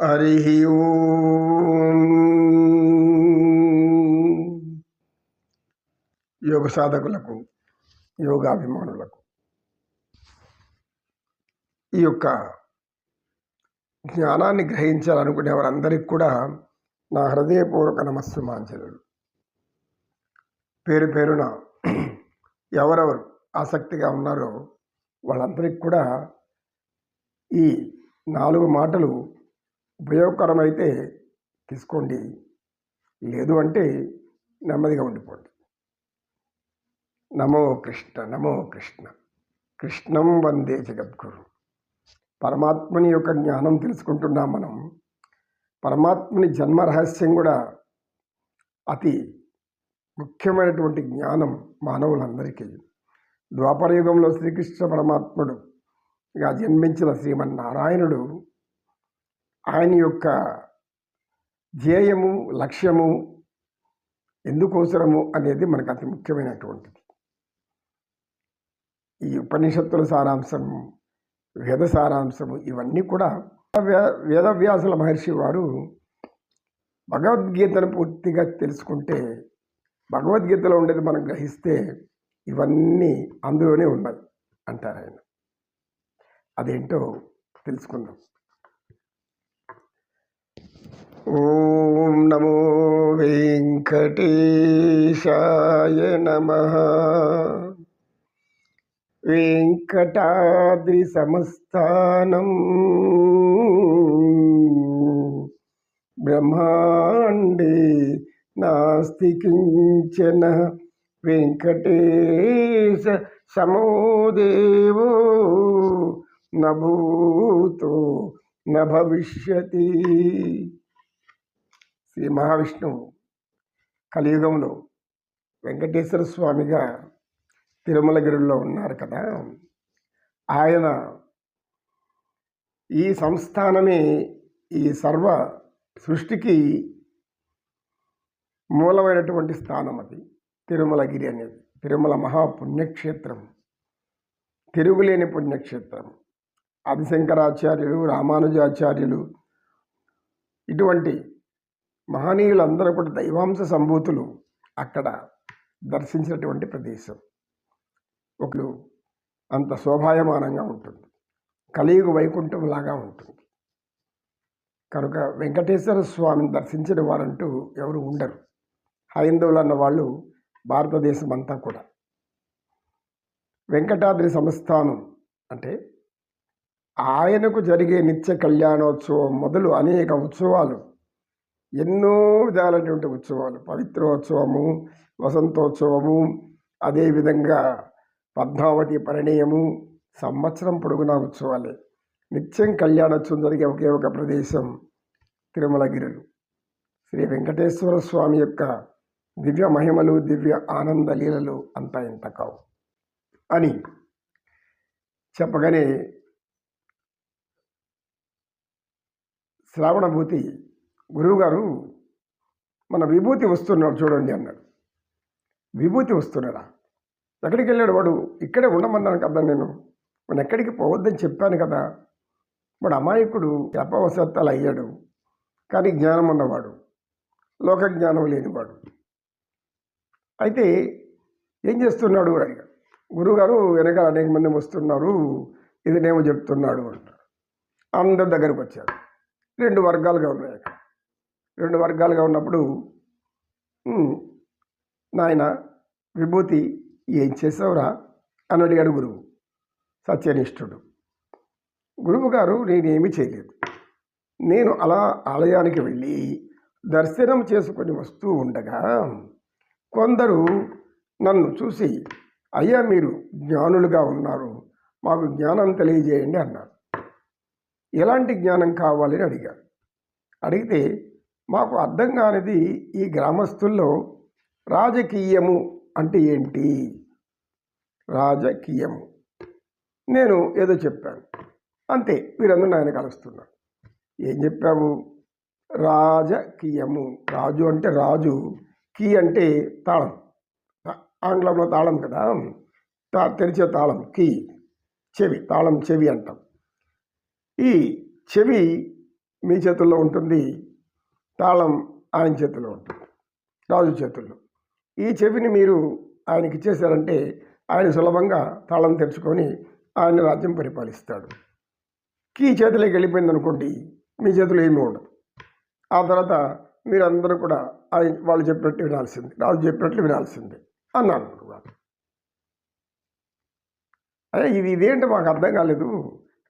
హరి యోగ సాధకులకు యోగాభిమానులకు ఈ యొక్క జ్ఞానాన్ని గ్రహించాలనుకునే వారందరికీ కూడా నా హృదయపూర్వక నమస్సు మాంచలుడు పేరు పేరున ఎవరెవరు ఆసక్తిగా ఉన్నారో వాళ్ళందరికీ కూడా ఈ నాలుగు మాటలు ఉపయోగకరమైతే తీసుకోండి. లేదు అంటే నెమ్మదిగా ఉండిపోండి. నమో కృష్ణ నమో కృష్ణ. కృష్ణం వందే జగద్గురు. పరమాత్మని యొక్క జ్ఞానం తెలుసుకుంటున్నాం మనం. పరమాత్మని జన్మ రహస్యం కూడా అతి ముఖ్యమైనటువంటి జ్ఞానం మానవులందరికీ. ద్వాపరయుగంలో శ్రీకృష్ణ పరమాత్ముడుగా జన్మించిన శ్రీమన్నారాయణుడు ఆయన యొక్క ధ్యేయము లక్ష్యము ఎందుకోసరము అనేది మనకు అతి ముఖ్యమైనటువంటిది. ఈ ఉపనిషత్తుల సారాంశము వేద సారాంశము ఇవన్నీ కూడా వే- వేదవ్యాసుల మహర్షి వారు భగవద్గీతను పూర్తిగా తెలుసుకుంటే భగవద్గీతలో ఉండేది మనం గ్రహిస్తే ఇవన్నీ అందులోనే ఉన్నాయి అంటారు ఆయన. అదేంటో తెలుసుకుందాం. ఓం నమో వెంకటేశాయ నమ. వెంకటాద్రి సమస్థానం బ్రహ్మాండే నాస్తి కించన. వెంకటేశ సమోదేవో నభూతో న భవిష్యతి శ్రీ మహావిష్ణువు కలియుగంలో వెంకటేశ్వర స్వామిగా తిరుమలగిరిలో ఉన్నారు కదా. ఆయన ఈ సంస్థానమే ఈ సర్వ సృష్టికి మూలమైనటువంటి స్థానం అది. తిరుమలగిరి అనేది. తిరుమల మహాపుణ్యక్షేత్రం. తిరుగులేని పుణ్యక్షేత్రం. ఆదిశంకరాచార్యులు రామానుజాచార్యులు ఇటువంటి మహనీయులందరూ కూడా దైవాంశ సంభూతులు అక్కడ దర్శించినటువంటి ప్రదేశం. ఒకరు అంత శోభాయమానంగా ఉంటుంది. కలియుగ వైకుంఠం లాగా ఉంటుంది. కనుక వెంకటేశ్వర స్వామిని దర్శించిన వారంటూ ఎవరు ఉండరు. హైందవులు అన్న వాళ్ళు భారతదేశం అంతా కూడా. వెంకటాద్రి సంస్థానం అంటే ఆయనకు జరిగే నిత్య కళ్యాణోత్సవం మొదలు అనేక ఉత్సవాలు ఎన్నో విధాలైనటువంటి ఉత్సవాలు. పవిత్రోత్సవము వసంతోత్సవము అదేవిధంగా పద్మావతి పరిణయము సంవత్సరం పొడుగునా ఉత్సవాలే. నిత్యం కళ్యాణోత్సవం జరిగే ఒకే ఒక ప్రదేశం తిరుమలగిరులు. శ్రీ వెంకటేశ్వర స్వామి యొక్క దివ్య మహిమలు దివ్య ఆనంద లీలలు అంతా ఇంత కావు. అని చెప్పగానే శ్రావణభూతి గురువుగారు మన విభూతి వస్తున్నాడు చూడండి అన్నాడు. విభూతి వస్తున్నాడా? ఎక్కడికి వెళ్ళాడు వాడు? ఇక్కడే ఉండమన్నాను కదా నేను. మన ఎక్కడికి పోవద్దని చెప్పాను కదా. వాడు అమాయకుడు అపవసత్తాలు అయ్యాడు. కానీ జ్ఞానం ఉన్నవాడు లోక జ్ఞానం లేనివాడు. అయితే ఏం చేస్తున్నాడు అని అడిగాడు. గురువుగారు వెనక అనేక మంది వస్తున్నారు ఇదినేమో చెప్తున్నాడు అంటారు అందరి దగ్గరకు వచ్చారు రెండు వర్గాలుగా ఉన్నాయి అక్కడ. రెండు వర్గాలుగా ఉన్నప్పుడు నాయన విభూతి ఏం చేసావురా? అని అడిగాడు గురువు. సత్యనిష్ఠుడు. గురువు గారు నేనేమీ చేయలేదు. నేను అలా ఆలయానికి వెళ్ళి దర్శనం చేసుకొని వస్తూ ఉండగా కొందరు నన్ను చూసి అయ్యా మీరు జ్ఞానులుగా ఉన్నారు. మాకు జ్ఞానం తెలియజేయండి అన్నారు. ఎలాంటి జ్ఞానం కావాలని అడిగారు. అడిగితే మాకు అర్థం కానిది ఈ గ్రామస్తుల్లో రాజకీయము అంటే ఏంటి? రాజకీయము. నేను ఏదో చెప్పాను. అంతే వీరందరూ ఆయన కలుస్తున్నారు. ఏం చెప్పావు రాజకీయము. రాజు అంటే రాజు కీ అంటే తాళం. ఆంగ్లంలో తాళం కదా? తా తెరిచే తాళం కీ. చెవి తాళం చెవి అంటాం. ఈ చెవి మీ చేతుల్లో ఉంటుంది. తాళం ఆయన చేతిలో ఉంటుంది. రాజు చేతుల్లో. ఈ చెవిని మీరు ఆయనకి ఇచ్చేశారంటే ఆయన సులభంగా తాళం తెరుచుకొని ఆయన రాజ్యం పరిపాలిస్తాడు. కీ చేతిలోకి వెళ్ళిపోయింది అనుకోండి మీ చేతిలో ఏమీ ఉండదు. ఆ తర్వాత మీరందరూ కూడా ఆయన వాళ్ళు చెప్పినట్టు వినాల్సింది రాజు చెప్పినట్లు వినాల్సిందే అన్నాను గురుగారు అదే ఇది ఇదేంటి మాకు అర్థం కాలేదు.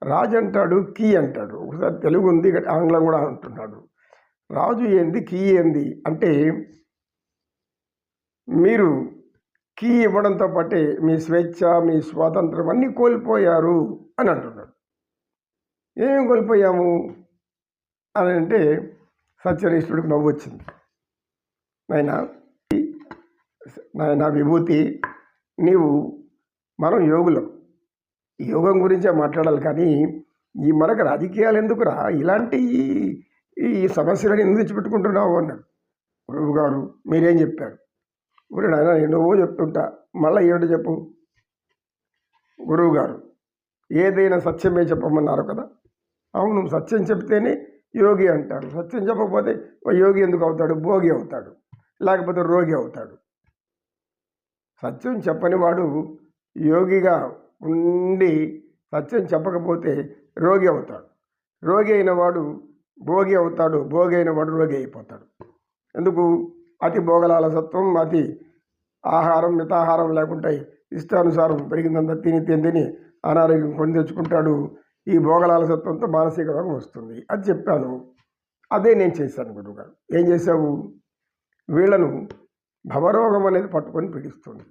రాజు అంటాడు కీ అంటాడు. ఒకసారి తెలుగు ఉంది ఆంగ్లం కూడా అంటున్నాడు. రాజు ఏంది కీ ఏంది? అంటే మీరు కీ ఇవ్వడంతో పాటే మీ స్వేచ్ఛ మీ స్వాతంత్రం అన్నీ కోల్పోయారు అని అంటున్నాడు. ఏమేమి కోల్పోయాము? అని అంటే సత్యనిష్ఠుడికి నవ్వు వచ్చింది. నాయన నాయన విభూతి నీవు మనం యోగులం. యోగం గురించే మాట్లాడాలి కానీ ఈ మనకు రాజకీయాలు ఎందుకురా? ఇలాంటి ఈ సమస్యలను ఎందుకు తెచ్చిపెట్టుకుంటున్నావు అన్నాడు. గురువు గారు మీరేం చెప్పారు? ఇప్పుడు నాయన ఎన్నో చెప్తుంటా. మళ్ళీ ఏమిటి చెప్పు? గురువు గారు ఏదైనా సత్యమే చెప్పమన్నారు కదా? అవును సత్యం చెప్తేనే యోగి అంటారు. సత్యం చెప్పకపోతే యోగి ఎందుకు అవుతాడు? భోగి అవుతాడు లేకపోతే రోగి అవుతాడు. సత్యం చెప్పని వాడు యోగిగా ఉండి సత్యం చెప్పకపోతే రోగి అవుతాడు. రోగి అయిన వాడు భోగి అవుతాడు భోగి అయిన వాడు రోగి అయిపోతాడు. ఎందుకు? అతి భోగలాలసత్వం అతి ఆహారం మితాహారం లేకుండా ఇష్టానుసారం పెరిగిందంతా తిని తిని తిని అనారోగ్యం కొని తెచ్చుకుంటాడు. ఈ భోగలాలసత్వంతో మానసిక రోగం వస్తుంది. అది చెప్పాను. అదే నేను చేశాను గురువుగారు. ఏం చేశావు? వీళ్ళను భవరోగం అనేది పట్టుకొని పీడిస్తుంది.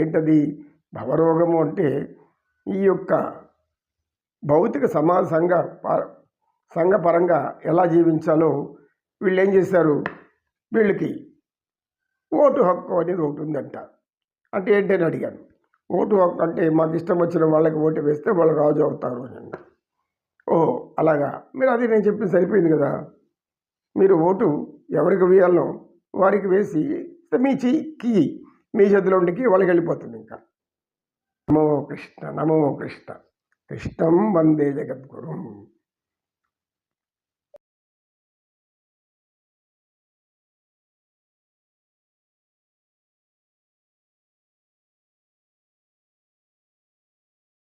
ఏంటది? భవరోగము అంటే ఈ యొక్క భౌతిక సమాజంగా ప- సంఘపరంగా ఎలా జీవించాలో వీళ్ళు ఏం చేశారు? వీళ్ళకి ఓటు హక్కు అనేది ఒకటి ఉందంట అంటే ఏంటని అడిగాను. ఓటు హక్కు అంటే మాకు ఇష్టం వచ్చిన వాళ్ళకి ఓటు వేస్తే వాళ్ళు రాజు అవుతారు అని అన్నారు ఓ అలాగా? మీరు అది నేను చెప్పింది సరిపోయింది కదా? మీరు ఓటు ఎవరికి వేయాలనో వారికి వేసి మీ చెయ్యికి మీ చేతిలో ఉండికి వాళ్ళకి వెళ్ళిపోతుంది ఇంకా. నమో కృష్ణ నమో కృష్ణ. కృష్ణం వందే జగద్గురు.